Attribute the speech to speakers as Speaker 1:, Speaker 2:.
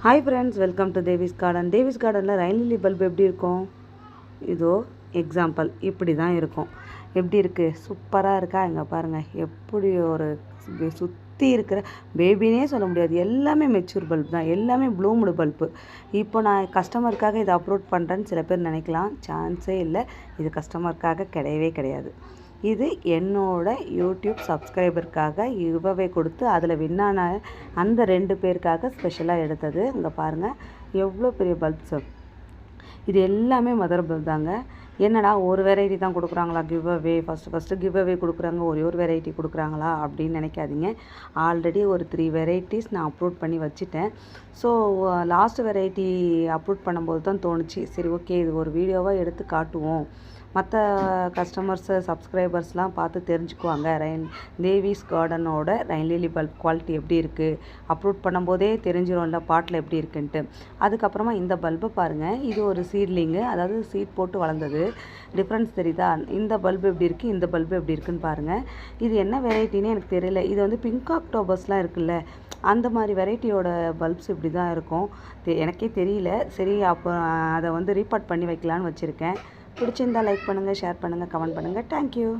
Speaker 1: Hi friends welcome to Devi's garden Devi's கார்டனில் rain lily bulb எப்படி இருக்கும்? இதோ எக்ஸாம்பிள் இப்படி தான் இருக்கும். எப்படி இருக்குது சூப்பராக இருக்கா? இங்கே பாருங்கள் எப்படி ஒரு சுற்றி இருக்கிற பேபினே சொல்ல முடியாது. எல்லாமே மெச்சூர் பல்ப் தான். எல்லாமே ப்ளூமுடு பல்பு இப்போ நான் கஸ்டமருக்காக இதை அப்லோட் பண்ணுறேன்னு சில பேர் நினைக்கலாம். சான்ஸே இல்லை. இது கஸ்டமருக்காக கிடையவே கிடையாது. இது என்னோட யூடியூப் சப்ஸ்கிரைபருக்காக இவ்வளவே கொடுத்து அதில் வின்னான அந்த ரெண்டு பேருக்காக ஸ்பெஷலாக எடுத்தது. இங்கே பாருங்கள் எவ்வளோ பெரிய பல்ப்ஸு இது எல்லாமே மதர் பல்ப் தாங்க. என்னடா ஒரு வெரைட்டி தான் கொடுக்குறாங்களா? Give away first first give away கொடுக்குறாங்க. ஒரே ஒரு வெரைட்டி கொடுக்குறாங்களா? அப்படின்னு நினைக்காதீங்க. ஆல்ரெடி ஒரு த்ரீ வெரைட்டிஸ் நான் அப்லோட் பண்ணி வச்சுட்டேன். ஸோ லாஸ்ட் வெரைட்டி அப்லோட் பண்ணும்போது தான் தோணுச்சு. சரி ஓகே இது ஒரு வீடியோவாக எடுத்து காட்டுவோம். மற்ற கஸ்டமர்ஸு சப்ஸ்கிரைபர்ஸ்லாம் பார்த்து தெரிஞ்சுக்குவாங்க. ரைன் தேவிஸ் கார்டனோட ரைன்லிலி பல்ப் குவாலிட்டி எப்படி இருக்குது அப்லோட் பண்ணும்போதே தெரிஞ்சிடும்ல பாட்டில் எப்படி இருக்குன்ட்டு. அதுக்கப்புறமா இந்த பல்பை பாருங்கள் இது ஒரு சீட்லிங்கு அதாவது சீட் போட்டு வளர்ந்தது. டிஃப்ரென்ஸ் தெரியுதா? இந்த பல்பு எப்படி இருக்குது இந்த பல்பு எப்படி இருக்குன்னு பாருங்கள் இது என்ன வெரைட்டின்னு எனக்கு தெரியல. இது வந்து பிங்க் ஆக்டோபர்ஸ்லாம் இருக்குல்ல அந்த மாதிரி வெரைட்டியோட பல்ப்ஸ் இப்படி தான் இருக்கும். எனக்கே தெரியல. சரி அப்போ அதை வந்து ரீபார்ட் பண்ணி வைக்கலான்னு வச்சுருக்கேன். பிடிச்சிருந்தா லைக் பண்ணுங்கள் ஷேர் பண்ணுங்கள் கமெண்ட் பண்ணுங்கள் தேங்க்யூ